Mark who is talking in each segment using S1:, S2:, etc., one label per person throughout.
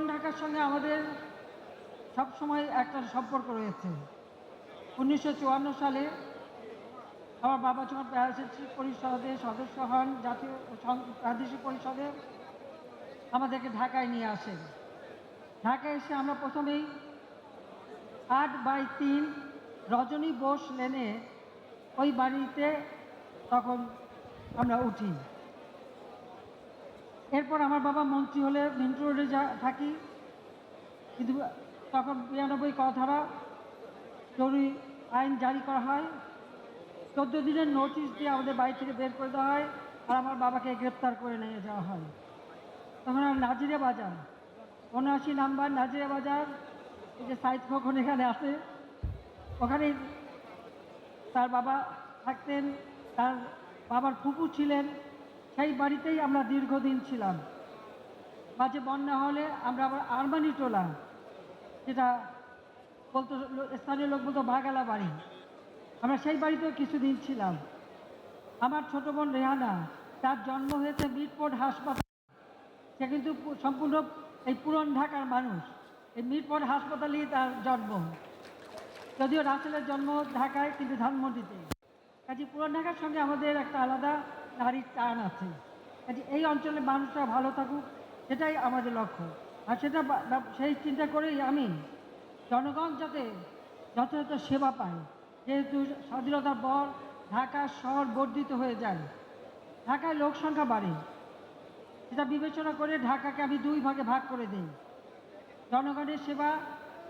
S1: পুরান ঢাকার সঙ্গে আমাদের সবসময় একটা সম্পর্ক রয়েছে। উনিশশো চুয়ান্ন সালে আমার বাবা যখন প্যারাসিটিক পরিষদের সদস্য হন, জাতীয় প্রাদেশিক পরিষদে আমাদেরকে ঢাকায় নিয়ে আসেন। ঢাকায় এসে আমরা প্রথমেই আট বাই তিন রজনী বোস লেনে ওই বাড়িতে তখন আমরা উঠি। এরপর আমার বাবা মন্ত্রী হলে মিন্টু রোডে যা থাকি। কিন্তু তখন বিরানব্বই ক ধারা জরুরি আইন জারি করা হয়। চোদ্দ দিনের নোটিশ দিয়ে আমাদের বাড়ি থেকে বের করে দেওয়া হয় আর আমার বাবাকে গ্রেপ্তার করে নিয়ে যাওয়া হয়। তখন আর নাজিরা বাজার, উনআশি নাম্বার নাজিরা বাজার, এই যে সাইদ খোকন এখানে আসে। ওখানে তার বাবা থাকতেন, তার বাবার ফুপু ছিলেন সেই বাড়িতেই আমরা দীর্ঘদিন ছিলাম। মাঝে বন্যা হলে আমরা আবার আরমানি টোলা, যেটা বলতো স্থানীয় লোক বলতো বাগালা বাড়ি। আমরা সেই বাড়িতেও কিছুদিন ছিলাম। আমার ছোট বোন রেহানা, তার জন্ম হয়েছে মিটপোর্ট হাসপাতাল। সে কিন্তু সম্পূর্ণ এই পুরন ঢাকার মানুষ। এই মিটপোর্ট হাসপাতালেই তার জন্ম। যদিও রাসেলের জন্ম ঢাকায়, কিন্তু ধানমন্ডিতে। কাজে পুরান ঢাকার সঙ্গে আমাদের একটা আলাদা নারীর টান আছে। কাজে এই অঞ্চলের মানুষরা ভালো থাকুক, সেটাই আমাদের লক্ষ্য। আর সেটা সেই চিন্তা করেই আমি জনগণ যাতে যথাযথ সেবা পায়, যেহেতু স্বাধীনতার পর ঢাকা শহর বর্ধিত হয়ে যায়, ঢাকায় লোক সংখ্যা বাড়ে। সেটা বিবেচনা করে ঢাকাকে আমি দুই ভাগে ভাগ করে দিই। জনগণের সেবা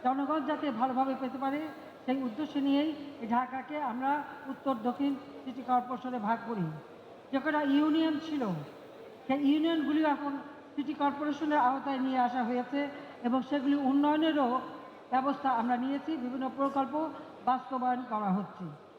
S1: জনগণ যাতে ভালোভাবে পেতে পারে সেই উদ্দেশ্য নিয়েই ঢাকাকে আমরা উত্তর, দক্ষিণ সিটি কর্পোরেশনে ভাগ করি। যে কটা ইউনিয়ন ছিল, সেই ইউনিয়নগুলি এখন সিটি কর্পোরেশনের আওতায় নিয়ে আসা হয়েছে এবং সেগুলি উন্নয়নেরও ব্যবস্থা আমরা নিয়েছি, বিভিন্ন প্রকল্প বাস্তবায়ন করা হচ্ছে।